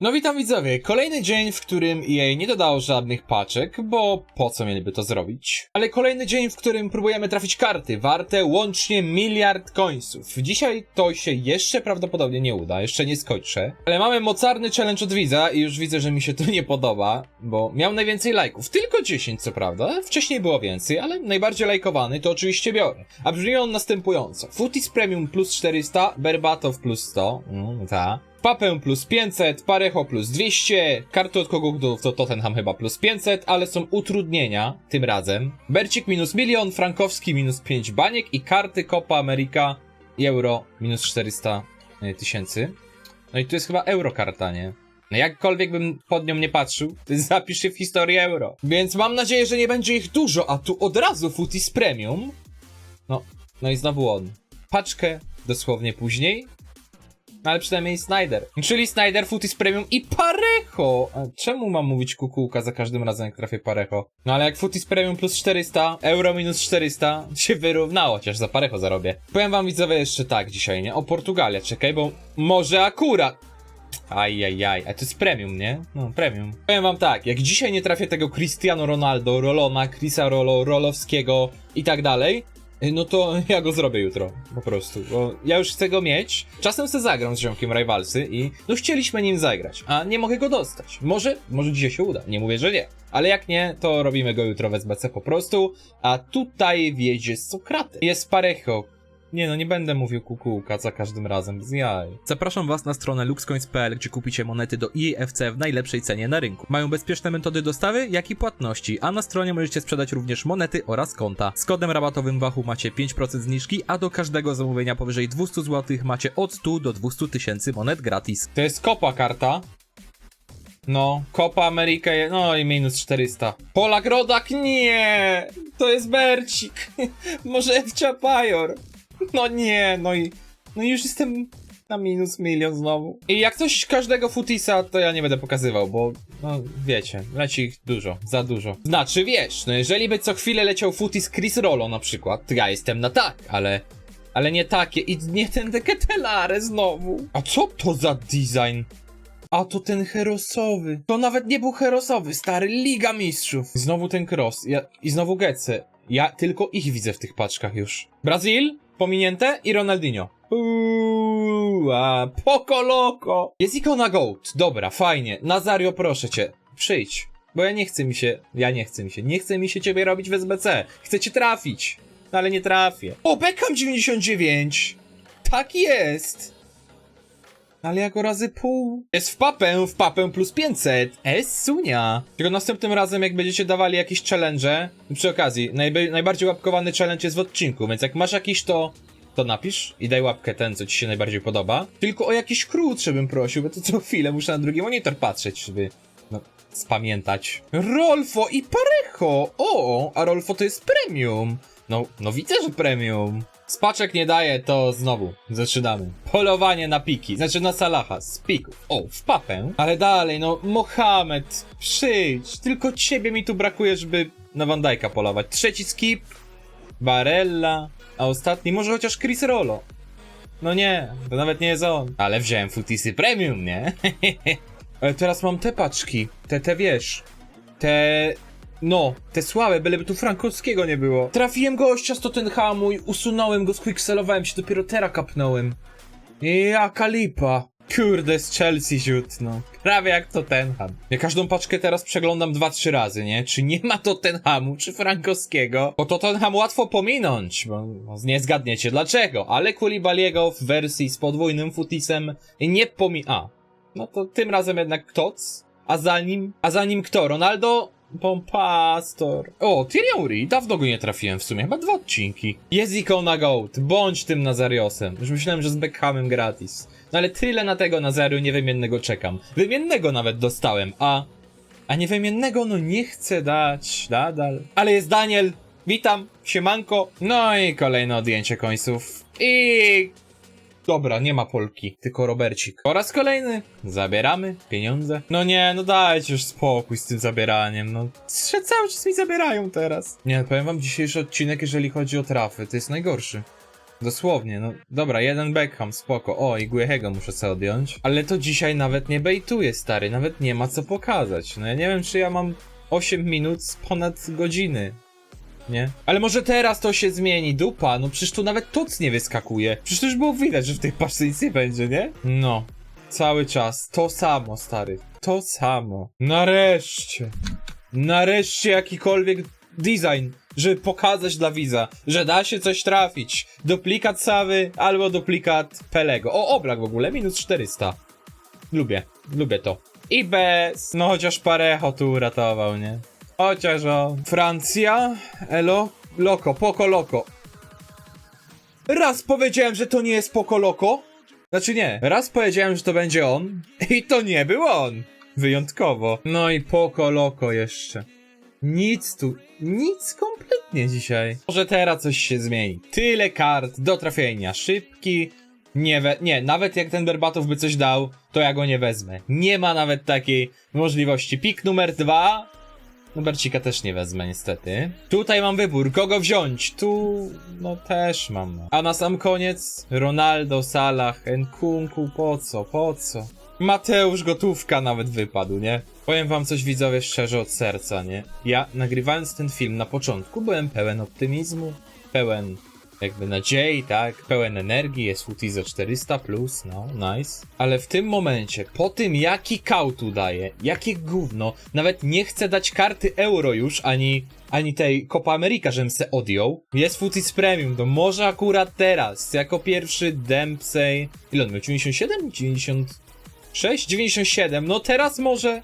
No witam widzowie, kolejny dzień, w którym EA nie dodało żadnych paczek, bo po co mieliby to zrobić? Ale kolejny dzień, w którym próbujemy trafić karty, warte łącznie miliard końców. Dzisiaj to się jeszcze prawdopodobnie nie uda, jeszcze nie skończę. Ale mamy mocarny challenge od widza i już widzę, że mi się to nie podoba, bo miał najwięcej lajków. Tylko 10 co prawda, wcześniej było więcej, ale najbardziej lajkowany to oczywiście biorę. A brzmi on następująco. Footies Premium plus 400, Berbatow plus 100, mm, ta. Papę plus 500, Parejo plus 200, karty od kogutów to Tottenham chyba plus 500, ale są utrudnienia tym razem. Bercik minus milion, Frankowski minus 5 baniek i karty Copa America Euro minus 400 tysięcy. No i tu jest chyba Eurokarta, nie? No jakkolwiek bym pod nią nie patrzył, zapisz się w historię Euro. Więc mam nadzieję, że nie będzie ich dużo, a tu od razu Footies Premium. No, no i znowu on. Paczkę dosłownie później, no ale przynajmniej Snyder. Czyli Snyder, Footies Premium i Parejo! A czemu mam mówić kukułka za każdym razem, jak trafię Parejo? No ale jak Footies Premium plus 400, euro minus 400, się wyrównało, chociaż za Parejo zarobię. Powiem wam widzowie jeszcze tak dzisiaj, nie? O Portugalia, czekaj, bo może akurat... Ajajaj, a to jest premium, nie? No, premium. Powiem wam tak, jak dzisiaj nie trafię tego Cristiano Ronaldo, Rolona, Chrisa Rolo, Rolowskiego i tak dalej, no to ja go zrobię jutro, po prostu, bo ja już chcę go mieć. Czasem se zagram z ziomkiem Rivalsy i no chcieliśmy nim zagrać, a nie mogę go dostać. Może, może dzisiaj się uda, nie mówię, że nie. Ale jak nie, to robimy go jutro w SBC po prostu, a tutaj wiedzie Sokraty. Jest Parejo. Nie no, nie będę mówił kukułka za każdym razem, z jaj. Zapraszam Was na stronę luxcoins.pl, gdzie kupicie monety do EAFC w najlepszej cenie na rynku. Mają bezpieczne metody dostawy, jak i płatności, a na stronie możecie sprzedać również monety oraz konta. Z kodem rabatowym Wachu macie 5% zniżki, a do każdego zamówienia powyżej 200 zł macie od 100 do 200 tysięcy monet gratis. To jest kopa karta. No, Copa America, no i minus 400. Polak Rodak, nie! To jest Bercik. Może Ewcia Pajor. No nie, no i, no już jestem na minus milion znowu. I jak coś każdego futisa, to ja nie będę pokazywał, bo, no wiecie, leci ich dużo, za dużo. Znaczy, wiesz, no jeżeli by co chwilę leciał futis Chris Rollo na przykład, to ja jestem na tak, ale... Ale nie takie i nie ten Deketelare znowu. A co to za design? A to ten herosowy. To nawet nie był herosowy, stary Liga Mistrzów. Znowu ten cross. Ja, I znowu Getze. Ja tylko ich widzę w tych paczkach już. Brazil, pominięte i Ronaldinho. Uuu, a. Jest ikona Goat. Dobra, fajnie. Nazario, proszę cię, przyjdź. Bo ja nie chcę mi się, ja nie chcę mi się, nie chcę mi się ciebie robić w SBC. Chcę cię trafić. No ale nie trafię. O, Beckham 99. Tak jest. Ale jako razy pół. Jest w papę, w papę plus 500. Es sunia. Tylko następnym razem, jak będziecie dawali jakieś challenge, przy okazji, najba- najbardziej łapkowany challenge jest w odcinku, więc jak masz jakiś, to to napisz i daj łapkę ten, co ci się najbardziej podoba. Tylko o jakiś krótszy bym prosił, bo to co chwilę muszę na drugi monitor patrzeć, żeby no, spamiętać. Rolfo i Parejo! O, a Rolfo to jest premium. No, no widzę, że premium. Spaczek nie daje, to znowu zaczynamy. Polowanie na piki, znaczy na Salaha, z pików. O, w papę. Ale dalej, no, Mohamed, przyjdź. Tylko ciebie mi tu brakuje, żeby na Van Dijk'a polować. Trzeci skip, Barella, a ostatni może chociaż Chris Rollo. No nie, to nawet nie jest on. Ale wziąłem Futisy Premium, nie? Ale teraz mam te paczki, te, te wiesz, te... No, te słabe, byleby tu Frankowskiego nie było. Trafiłem gościa z Tottenhamu i usunąłem go, squickselowałem się, dopiero teraz kapnąłem. Jaka lipa. Kurde, z Chelsea ziut, no. Prawie jak Tottenham. Ja każdą paczkę teraz przeglądam dwa, trzy razy, nie? Czy nie ma Tottenhamu, czy Frankowskiego? Bo Tottenham łatwo pominąć, bo nie zgadniecie dlaczego, ale Kulibaliego w wersji z podwójnym futisem nie pomi... A, no to tym razem jednak Ktoc, a za nim, a za nim kto? Ronaldo? Pompastor. O, Henry, dawno go nie trafiłem w sumie, chyba dwa odcinki. Jest ikona GOAT, bądź tym Nazariosem. Już myślałem, że z Beckhamem gratis. No ale tyle na tego Nazario niewymiennego czekam. Wymiennego nawet dostałem, a... A niewymiennego no nie chcę dać, nadal. Ale jest Daniel, witam, siemanko. No i kolejne odjęcie końców. I Dobra, nie ma Polki, tylko Robercik. Po raz kolejny zabieramy pieniądze. No nie, no dajcie już spokój z tym zabieraniem, no. Że cały czas mi zabierają teraz. Nie, powiem wam, dzisiejszy odcinek, jeżeli chodzi o trafy, to jest najgorszy. Dosłownie, no dobra, jeden Beckham, spoko. O, i Guehego muszę sobie odjąć. Ale to dzisiaj nawet nie bejtuje, stary, nawet nie ma co pokazać. No ja nie wiem, czy ja mam 8 minut z ponad godziny. Nie? Ale może teraz to się zmieni, dupa, no przecież tu nawet toc nie wyskakuje. Przecież to już było widać, że w tej paczce nic nie będzie, nie? No. Cały czas. To samo, stary. To samo. Nareszcie. Nareszcie jakikolwiek design, żeby pokazać dla widza, że da się coś trafić. Duplikat Sawy albo duplikat Pelego. O, oblak w ogóle, minus 400. Lubię, lubię to. I bez, no chociaż parecho tu uratował, nie? Chociaż o. Francja, elo, loko, loko. Raz powiedziałem, że to nie jest loko. Znaczy nie, raz powiedziałem, że to będzie on i to nie był on. Wyjątkowo. No i loko jeszcze. Nic tu, nic kompletnie dzisiaj. Może teraz coś się zmieni. Tyle kart do trafienia, szybki. Nie, we, nie, nawet jak ten Berbatow by coś dał, to ja go nie wezmę. Nie ma nawet takiej możliwości. Pik numer dwa. Numercika też nie wezmę niestety. Tutaj mam wybór, kogo wziąć. Tu, no też mam. A na sam koniec Ronaldo, Salah, Nkunku, po co, po co? Mateusz Gotówka nawet wypadł, nie? Powiem wam coś widzowie szczerze od serca, nie? Ja nagrywając ten film na początku byłem pełen optymizmu, pełen jakby nadziei, tak? Pełen energii, jest Footy za 400 plus, no, nice. Ale w tym momencie, po tym jaki kautu daje, jakie gówno, nawet nie chcę dać karty euro już, ani, ani tej Copa America, żebym se odjął. Jest Footies Premium, to może akurat teraz, jako pierwszy Dempsey, ile on miał, 97? 96? 97, no teraz może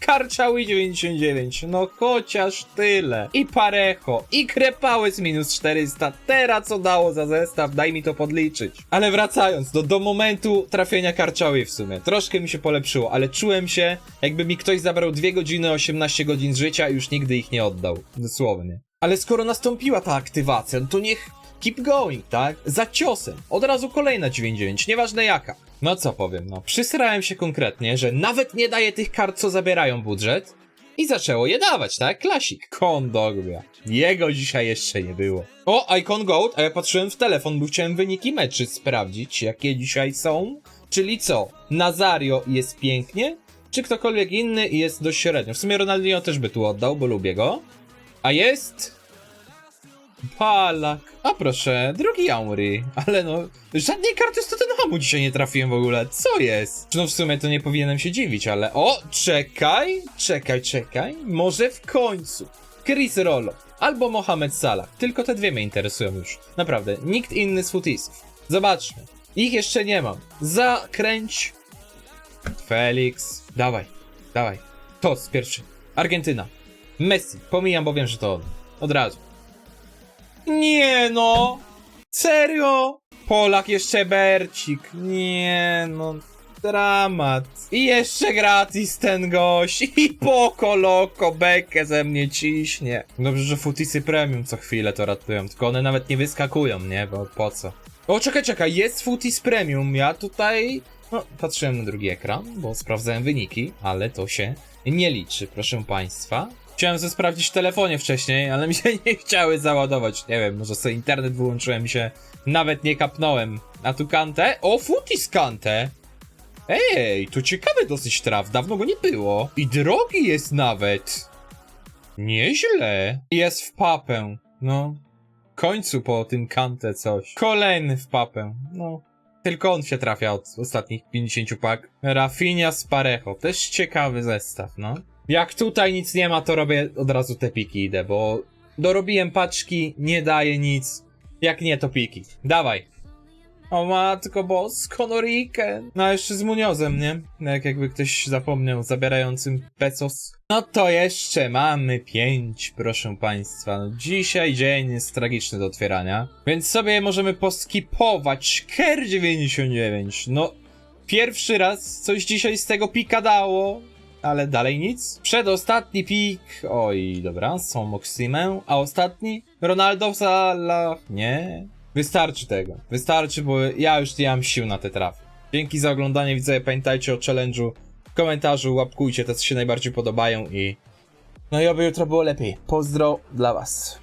Karczały 99, no chociaż tyle. I Parecho, i Krepały z minus 400. Teraz co dało za zestaw, daj mi to podliczyć. Ale wracając do, do momentu trafienia Karczały w sumie. Troszkę mi się polepszyło, ale czułem się, jakby mi ktoś zabrał 2 godziny 18 godzin życia i już nigdy ich nie oddał. Dosłownie. Ale skoro nastąpiła ta aktywacja, no to niech keep going, tak? Za ciosem. Od razu kolejna 99, nieważne jaka. No co powiem, no. Przysrałem się konkretnie, że nawet nie daje tych kart, co zabierają budżet. I zaczęło je dawać, tak? Klasik. Kondogbia. Jego dzisiaj jeszcze nie było. O, Icon Gold, a ja patrzyłem w telefon, bo chciałem wyniki meczy sprawdzić, jakie dzisiaj są. Czyli co? Nazario jest pięknie? Czy ktokolwiek inny jest dość średnio? W sumie Ronaldinho też by tu oddał, bo lubię go. A jest... Palak. A proszę, drugi Auri. Ale no, żadnej karty z Tottenhamu dzisiaj nie trafiłem w ogóle. Co jest? No w sumie to nie powinienem się dziwić, ale... O, czekaj, czekaj, czekaj. Może w końcu. Chris Rollo albo Mohamed Salah. Tylko te dwie mnie interesują już. Naprawdę, nikt inny z futisów. Zobaczmy. Ich jeszcze nie mam. Zakręć. Felix. Dawaj, dawaj. Tos pierwszy. Argentyna. Messi. Pomijam, bo wiem, że to on. Od razu. Nie no! Serio? Polak jeszcze Bercik. Nie no. Dramat. I jeszcze gratis ten gość. I poko loko bekę ze mnie ciśnie. Dobrze, że futisy premium co chwilę to ratują. Tylko one nawet nie wyskakują, nie? Bo po co? O, czekaj, czekaj. Jest futis premium. Ja tutaj... No, patrzyłem na drugi ekran, bo sprawdzałem wyniki, ale to się nie liczy, proszę państwa. Chciałem sobie sprawdzić w telefonie wcześniej, ale mi się nie chciały załadować. Nie wiem, może sobie internet wyłączyłem i się nawet nie kapnąłem. A tu kantę? O, futis kantę! Ej, tu ciekawy dosyć traf, dawno go nie było. I drogi jest nawet. Nieźle. Jest w papę, no. W końcu po tym kantę coś. Kolejny w papę, no. Tylko on się trafia od ostatnich 50 pak. Rafinia z Parejo, też ciekawy zestaw, no. Jak tutaj nic nie ma, to robię od razu te piki idę, bo dorobiłem paczki, nie daje nic. Jak nie, to piki. Dawaj. O matko bosko. No a jeszcze z Muniozem, nie? Jak jakby ktoś zapomniał, zabierającym Pecos. No to jeszcze mamy pięć, proszę państwa. No dzisiaj dzień jest tragiczny do otwierania. Więc sobie możemy poskipować. Ker 99. No, pierwszy raz coś dzisiaj z tego pika dało. Ale dalej nic. Przedostatni pik. Oj, dobra, są Moximę. A ostatni? Ronaldo Salah. Nie. Wystarczy tego. Wystarczy, bo ja już nie mam sił na te trafy. Dzięki za oglądanie, widzowie. Pamiętajcie o challenge'u. W komentarzu łapkujcie te, co się najbardziej podobają i... No i oby jutro było lepiej. Pozdro dla was.